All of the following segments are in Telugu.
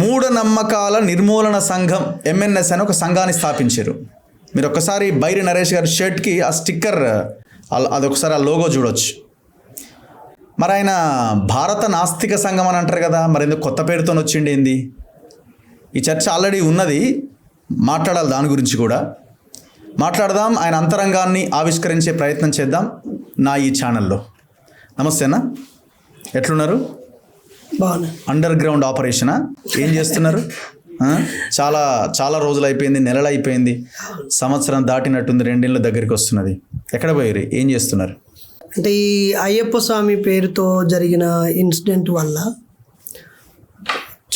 మూఢనమ్మకాల నిర్మూలన సంఘం ఎంఎన్ఎస్ అని ఒక సంఘాన్ని స్థాపించారు. మీరు ఒక్కసారి బైరి నరేష్ గారి షర్ట్కి ఆ స్టిక్కర్ అదొకసారి ఆ లోగో చూడొచ్చు. మరి ఆయన భారత నాస్తిక సంఘం అని అంటారు కదా మరి ఎందుకు కొత్త పేరుతో వచ్చిండి ఏంది? ఈ చర్చ ఆల్రెడీ ఉన్నది మాట్లాడాలి దాని గురించి కూడా. మాట్లాడదాం ఆయన అంతరంగాన్ని ఆవిష్కరించే ప్రయత్నం చేద్దాం నా ఈ ఛానల్లో. నమస్తేనా ఎట్లున్నారు? అండర్ గ్రౌండ్ ఆపరేషనా ఏం చేస్తున్నారు? చాలా చాలా రోజులు అయిపోయింది నెలలు అయిపోయింది. సంవత్సరం దాటినట్టుంది రెండేళ్ళ దగ్గరికి వస్తున్నది. ఎక్కడ పోయారు? ఏం చేస్తున్నారు? అంటే ఈ అయ్యప్ప స్వామి పేరుతో జరిగిన ఇన్సిడెంట్ వల్ల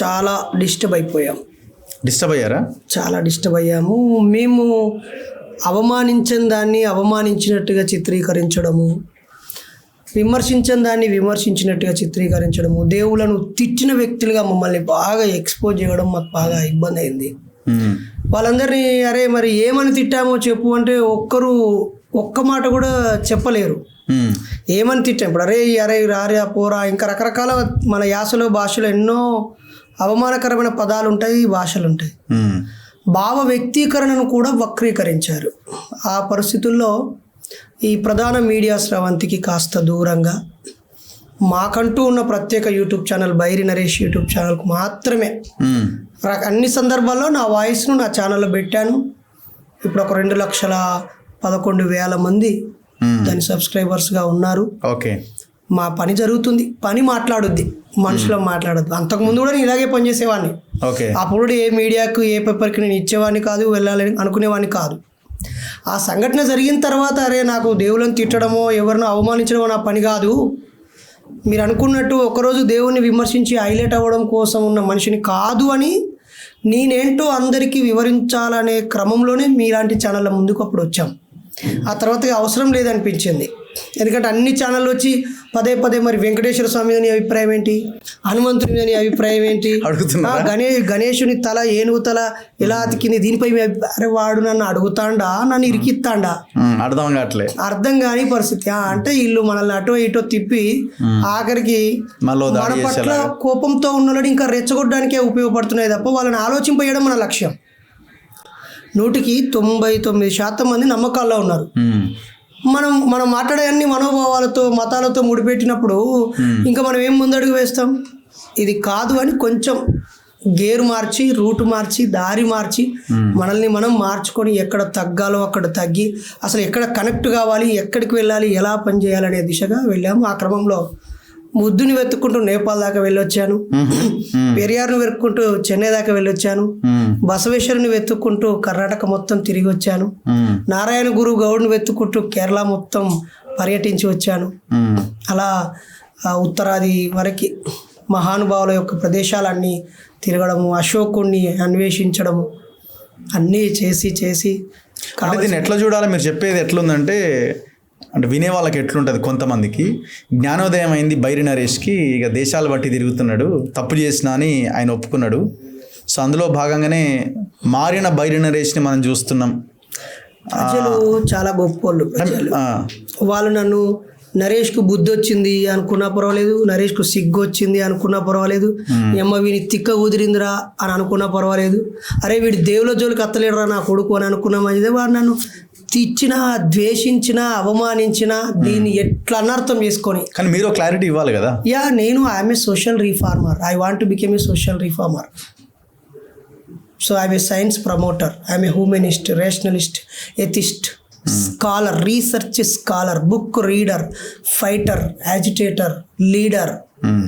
చాలా డిస్టర్బ్ అయిపోయాం. డిస్టర్బ్ అయ్యారా? చాలా డిస్టర్బ్ అయ్యాము. మేము అవమానించిన దాన్ని అవమానించినట్టుగా చిత్రీకరించడము విమర్శించిన దాన్ని విమర్శించినట్టుగా చిత్రీకరించడము దేవులను తిట్టిన వ్యక్తులుగా మమ్మల్ని బాగా ఎక్స్పోజ్ చేయడం మాకు బాగా ఇబ్బంది అయింది. వాళ్ళందరినీ అరే మరి ఏమని తిట్టామో చెప్పు అంటే ఒక్కరు ఒక్క మాట కూడా చెప్పలేరు. ఏమని తిట్టాం? ఇప్పుడు అరే అరే రారా పోరా ఇంకా రకరకాల మన యాసలో భాషలో ఎన్నో అవమానకరమైన పదాలు ఉంటాయి భాషలు ఉంటాయి. భావ వ్యక్తీకరణను కూడా వక్రీకరించారు. ఆ పరిస్థితుల్లో ఈ ప్రధాన మీడియా స్రవంతికి కాస్త దూరంగా మాకంటూ ఉన్న ప్రత్యేక YouTube channel Bairi Naresh YouTube ఛానల్కు మాత్రమే. అన్ని సందర్భాల్లో నా వాయిస్ను నా ఛానల్లో పెట్టాను. ఇప్పుడు ఒక రెండు లక్షల పదకొండు వేల మంది. దాని సబ్స్క్రైబర్స్గా ఉన్నారు. ఓకే. మా పని జరుగుతుంది. పని మాట్లాడుద్ది. మనుషులం మాట్లాడద్దు. అంతకుముందు కూడా నేను ఇలాగే పనిచేసేవాడిని. ఓకే. అప్పుడు ఏ మీడియాకు ఏ పేపర్కి నేను ఇచ్చేవాడిని కాదు వెళ్ళాలని అనుకునేవాడిని కాదు. ఆ సంఘటన జరిగిన తర్వాత అరే నాకు దేవులను తిట్టడమో ఎవరినో అవమానించడమో నా పని కాదు. మీరు అనుకున్నట్టు ఒకరోజు దేవుణ్ణి విమర్శించి హైలైట్ అవ్వడం కోసం ఉన్న మనిషిని కాదు అని నేనేంటో అందరికీ వివరించాలనే క్రమంలోనే మీలాంటి ఛానళ్ళ ముందుకు అప్పుడు వచ్చాం. ఆ తర్వాత అవసరం లేదనిపించింది. ఎందుకంటే అన్ని ఛానళ్ళు వచ్చి పదే పదే మరి వెంకటేశ్వర స్వామి మీద నీ అభిప్రాయం ఏంటి? హనుమంతుని మీద నీ అభిప్రాయం ఏంటి? అడుగుతున్నారా? ఆ గణే గణేశుని తల ఏనుగు తల ఎలా అతికింది? దీనిపై మీ అరే వాడు నన్ను అడుగుతాండా? నన్ను ఇరికిత్తాండా ఉమ్, అర్థం కావట్లే. అర్థం కాని పరిస్థితి. అంటే వీళ్ళు మనల్ని అటో ఇటో తిప్పి ఆఖరికి మన పట్ల కోపంతో ఉన్నోళ్ళని ఇంకా రెచ్చగొట్టడానికే ఉపయోగపడుతున్నాయి తప్ప వాళ్ళని ఆలోచింపేయడం మన లక్ష్యం. నూటికి తొంభై తొమ్మిది శాతం మంది నమ్మకాల్లో ఉన్నారు. మనం మనం మాట్లాడే అన్ని మనోభావాలతో మతాలతో ముడిపెట్టినప్పుడు ఇంకా మనం ఏం ముందడుగు వేస్తాం? ఇది కాదు అని కొంచెం గేరు మార్చి రూట్ మార్చి దారి మార్చి మనల్ని మనం మార్చుకొని ఎక్కడ తగ్గాలో అక్కడ తగ్గి అసలు ఎక్కడ కనెక్ట్ కావాలి ఎక్కడికి వెళ్ళాలి ఎలా పని చేయాలనే దిశగా వెళ్ళాము ఆ క్రమంలో. ముద్దుని వెతుక్కుంటూ నేపాల్ దాకా వెళ్ళొచ్చాను. పెరియార్ను వెతుక్కుంటూ చెన్నై దాకా వెళ్ళొచ్చాను. బసవేశ్వరుని వెతుక్కుంటూ కర్ణాటక మొత్తం తిరిగి వచ్చాను. నారాయణ గురు గౌడ్ని వెతుక్కుంటూ కేరళ మొత్తం పర్యటించి వచ్చాను. అలా ఉత్తరాది వరకు మహానుభావుల యొక్క ప్రదేశాలన్నీ తిరగడము అశోకుణ్ణి అన్వేషించడము అన్నీ చేసి చేసి దీన్ని ఎట్లా చూడాలి? మీరు చెప్పేది ఎట్లుందంటే అంటే వినే వాళ్ళకి ఎట్లుంటుంది కొంతమందికి. జ్ఞానోదయం అయింది బైరి నరేష్కి ఇక దేశాలు బట్టి తిరుగుతున్నాడు తప్పు చేసినా అని ఆయన ఒప్పుకున్నాడు. సో అందులో భాగంగానే మారిన బైరి నరేష్ని మనం చూస్తున్నాం. ప్రజలు చాలా ఆ, వాళ్ళు నన్ను నరేష్కు బుద్ధి వచ్చింది అనుకున్నా పర్వాలేదు నరేష్కు సిగ్గు వచ్చింది అనుకున్నా పర్వాలేదు. ఈ అమ్మ వీని తిక్క కుదిరిందిరా అని అనుకున్నా పర్వాలేదు. అరే వీడి దేవుల జోలికి అత్తలేడురా నా కొడుకు అని అనుకున్నా మంచిదే వాడు నన్ను తిచ్చినా ద్వేషించినా అవమానించినా దీన్ని ఎట్లా అనర్థం చేసుకొని. కానీ మీరు క్లారిటీ ఇవ్వాలి కదా? యా నేను I'm a social reformer. I want to become a social reformer. So I'm a science promoter. I'm a humanist rationalist atheist scholar research scholar book reader fighter agitator leader um,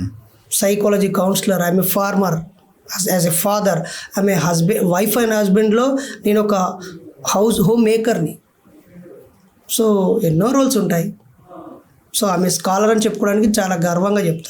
psychology counsellor. I'm a farmer as a father. I'm a husband wife and హస్బెండ్లో నేను ఒక హౌస్ హోమ్ మేకర్ని. సో ఎన్నో రోల్స్ ఉంటాయి. సో ఆమె స్కాలర్ అని చెప్పుకోవడానికి చాలా గర్వంగా చెప్తాను